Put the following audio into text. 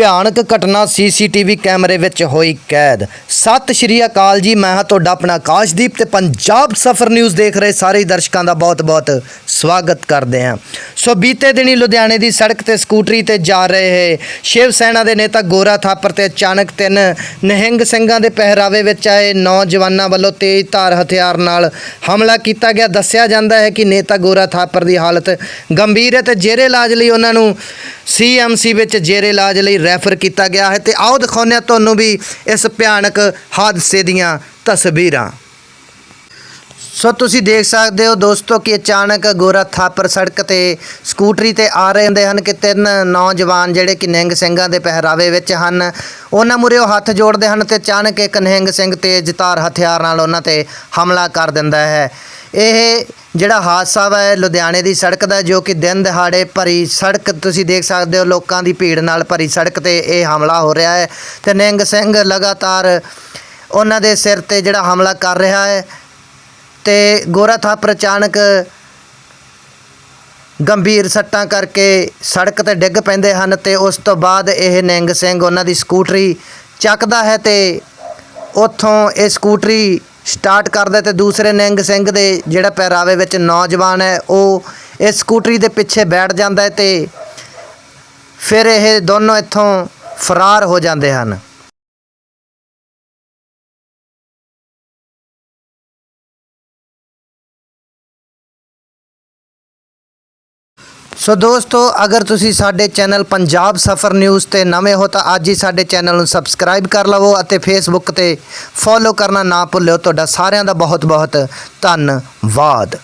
ਭਿਆਨਕ ਘਟਨਾ ਸੀਸੀਟੀਵੀ ਕੈਮਰੇ ਵਿੱਚ ਹੋਈ ਕੈਦ। ਸਤਿ ਸ਼੍ਰੀ ਅਕਾਲ ਜੀ, ਮੈਂ ਹਾਂ ਤੁਹਾਡਾ ਆਪਣਾ ਆਕਾਸ਼ਦੀਪ ਤੇ ਪੰਜਾਬ ਸਫਰ ਨਿਊਜ਼ ਦੇਖ ਰਹੇ ਸਾਰੇ ਦਰਸ਼ਕਾਂ ਦਾ ਬਹੁਤ-ਬਹੁਤ ਸਵਾਗਤ ਕਰਦੇ ਹਾਂ। ਸੋ ਬੀਤੇ ਦਿਨੀ ਲੁਧਿਆਣੇ ਦੀ ਸੜਕ ਤੇ ਸਕੂਟਰੀ ਤੇ ਜਾ ਰਹੇ ਸ਼ਿਵ ਸੈਨਾ ਦੇ ਨੇਤਾ ਗੋਰਾ ਥਾਪਰ ਤੇ ਅਚਾਨਕ ਤਿੰਨ ਨਹਿੰਗ ਸਿੰਘਾਂ ਦੇ ਪਹਿਰਾਵੇ ਵਿੱਚ ਆਏ ਨੌਜਵਾਨਾਂ ਵੱਲੋਂ ਤੇਜ਼ ਧਾਰ ਹਥਿਆਰ ਨਾਲ ਹਮਲਾ ਕੀਤਾ ਗਿਆ। ਦੱਸਿਆ ਜਾਂਦਾ ਹੈ ਕਿ ਨੇਤਾ ਗੋਰਾ ਥਾਪਰ ਦੀ ਹਾਲਤ ਗੰਭੀਰ ਹੈ ਤੇ ਜੇਰੇ ਇਲਾਜ ਲਈ ਉਹਨਾਂ ਨੂੰ ਸੀਐਮਸੀ ਵਿੱਚ ਜੇਰੇ ਇਲਾਜ ਲਈ ਰੈਫਰ ਕੀਤਾ ਗਿਆ ਹੈ ਤੇ ਆਓ ਦਿਖਾਉਂਦੇ ਹਾਂ ਤੁਹਾਨੂੰ ਵੀ ਇਸ ਭਿਆਨਕ ਹਾਦਸੇ ਦੀਆਂ ਤਸਵੀਰਾਂ। ਸੋ ਤੁਸੀਂ ਦੇਖ ਸਕਦੇ ਹੋ ਦੋਸਤੋ ਕਿ ਅਚਾਨਕ ਗੋਰਾ ਥਾਪਰ ਸੜਕ ਤੇ ਸਕੂਟਰੀ ਤੇ ਆ ਰਹੇ ਹੁੰਦੇ ਹਨ ਕਿ ਤਿੰਨ ਨੌਜਵਾਨ ਜਿਹੜੇ ਕਿ ਨਿਹੰਗ ਸਿੰਘਾਂ ਦੇ ਪਹਿਰਾਵੇ ਵਿੱਚ ਹਨ। ਉਹਨਾਂ ਮੁਰੇ ਉਹ ਹੱਥ ਜੋੜਦੇ ਹਨ ਤੇ ਅਚਾਨਕ ਇੱਕ ਨਿਹੰਗ ਸਿੰਘ ਤੇਜ਼ ਧਾਰ ਹਥਿਆਰ ਨਾਲ ਉਹਨਾਂ ਤੇ ਹਮਲਾ ਕਰ ਦਿੰਦਾ ਹੈ। ਇਹ ਜਿਹੜਾ ਹਾਦਸਾ ਵਾ ਇਹ ਲੁਧਿਆਣੇ ਦੀ ਸੜਕ ਦਾ, ਜੋ ਕਿ ਦਿਨ ਦਿਹਾੜੇ ਭਰੀ ਸੜਕ, ਤੁਸੀਂ ਦੇਖ ਸਕਦੇ ਹੋ ਲੋਕਾਂ ਦੀ ਭੀੜ ਨਾਲ ਭਰੀ ਸੜਕ ਤੇ ਇਹ ਹਮਲਾ ਹੋ ਰਿਹਾ ਹੈ ਤੇ ਨਿੰਗ ਸਿੰਘ ਲਗਾਤਾਰ ਉਹਨਾਂ ਦੇ ਸਿਰ ਤੇ ਜਿਹੜਾ ਹਮਲਾ ਕਰ ਰਿਹਾ ਹੈ ਤੇ ਗੋਰਾ ਥਾਪਰ ਅਚਾਨਕ ਗੰਭੀਰ ਸੱਟਾਂ ਕਰਕੇ ਸੜਕ ਤੇ ਡਿੱਗ ਪੈਂਦੇ ਹਨ ਤੇ ਉਸ ਤੋਂ ਬਾਅਦ ਇਹ ਨਿੰਗ ਸਿੰਘ ਉਹਨਾਂ ਦੀ ਸਕੂਟਰੀ ਚੱਕਦਾ ਹੈ ਤੇ ਉੱਥੋਂ ਇਹ ਸਕੂਟਰੀ ਸਟਾਰਟ ਕਰਦਾ ਤੇ ਦੂਸਰੇ ਨਿੰਗ ਸਿੰਘ ਦੇ ਜਿਹੜਾ ਪਹਿਰਾਵੇ ਵਿੱਚ ਨੌਜਵਾਨ ਹੈ, ਉਹ ਇਸ ਸਕੂਟਰੀ ਦੇ ਪਿੱਛੇ ਬੈਠ ਜਾਂਦਾ ਹੈ ਤੇ ਫਿਰ ਇਹ ਦੋਨੋਂ ਇੱਥੋਂ ਫਰਾਰ ਹੋ ਜਾਂਦੇ ਹਨ। ਸੋ ਦੋਸਤੋ, ਅਗਰ ਤੁਸੀਂ ਸਾਡੇ ਚੈਨਲ ਪੰਜਾਬ ਸਫਰ ਨਿਊਜ਼ ਤੇ ਨਵੇਂ ਹੋ ਤਾਂ ਅੱਜ ਹੀ ਸਾਡੇ ਚੈਨਲ ਨੂੰ ਸਬਸਕ੍ਰਾਈਬ ਕਰ ਲਵੋ ਅਤੇ ਫੇਸਬੁੱਕ ਤੇ ਫੋਲੋ ਕਰਨਾ ਨਾ ਭੁੱਲਿਓ। ਤੁਹਾਡਾ ਸਾਰਿਆਂ ਦਾ ਬਹੁਤ ਬਹੁਤ ਧੰਨਵਾਦ।